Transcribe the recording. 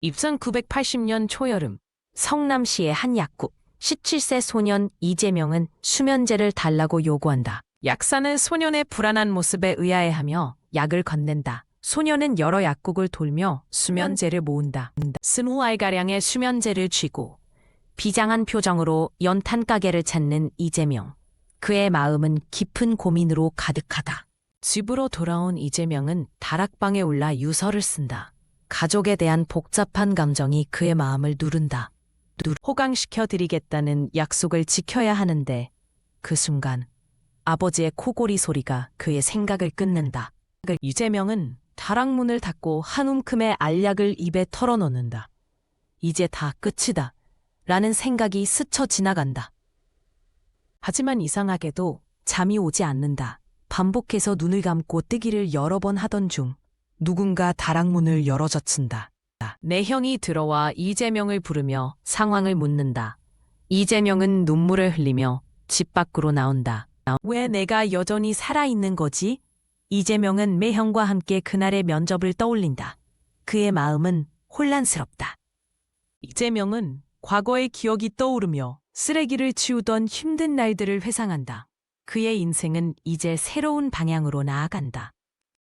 입선 980년 초여름 성남시의 한 약국 17세 소년 이재명은 수면제를 달라고 요구한다. 약사는 소년의 불안한 모습에 의아해하며 약을 건넨다. 소년은 여러 약국을 돌며 수면제를 모은다. 스무 알가량의 수면제를 쥐고 비장한 표정으로 연탄 가게를 찾는 이재명. 그의 마음은 깊은 고민으로 가득하다. 집으로 돌아온 이재명은 다락방에 올라 유서를 쓴다. 가족에 대한 복잡한 감정이 그의 마음을 누른다. 누- 호강시켜 드리겠다는 약속을 지켜야 하는데 그 순간 아버지의 코골이 소리가 그의 생각을 끊는다. 이재명은 다락문을 닫고 한 움큼의 알약을 입에 털어넣는다. 이제 다 끝이다. 라는 생각이 스쳐 지나간다. 하지만 이상하게도 잠이 오지 않는다. 반복해서 눈을 감고 뜨기를 여러 번 하던 중 누군가 다락문을 열어젖힌다. 내 형이 들어와 이재명을 부르며 상황을 묻는다. 이재명은 눈물을 흘리며 집 밖으로 나온다. 왜 내가 여전히 살아있는 거지? 이재명은 매형과 함께 그날의 면접을 떠올린다. 그의 마음은 혼란스럽다. 이재명은 과거의 기억이 떠오르며 쓰레기를 치우던 힘든 날들을 회상한다. 그의 인생은 이제 새로운 방향으로 나아간다.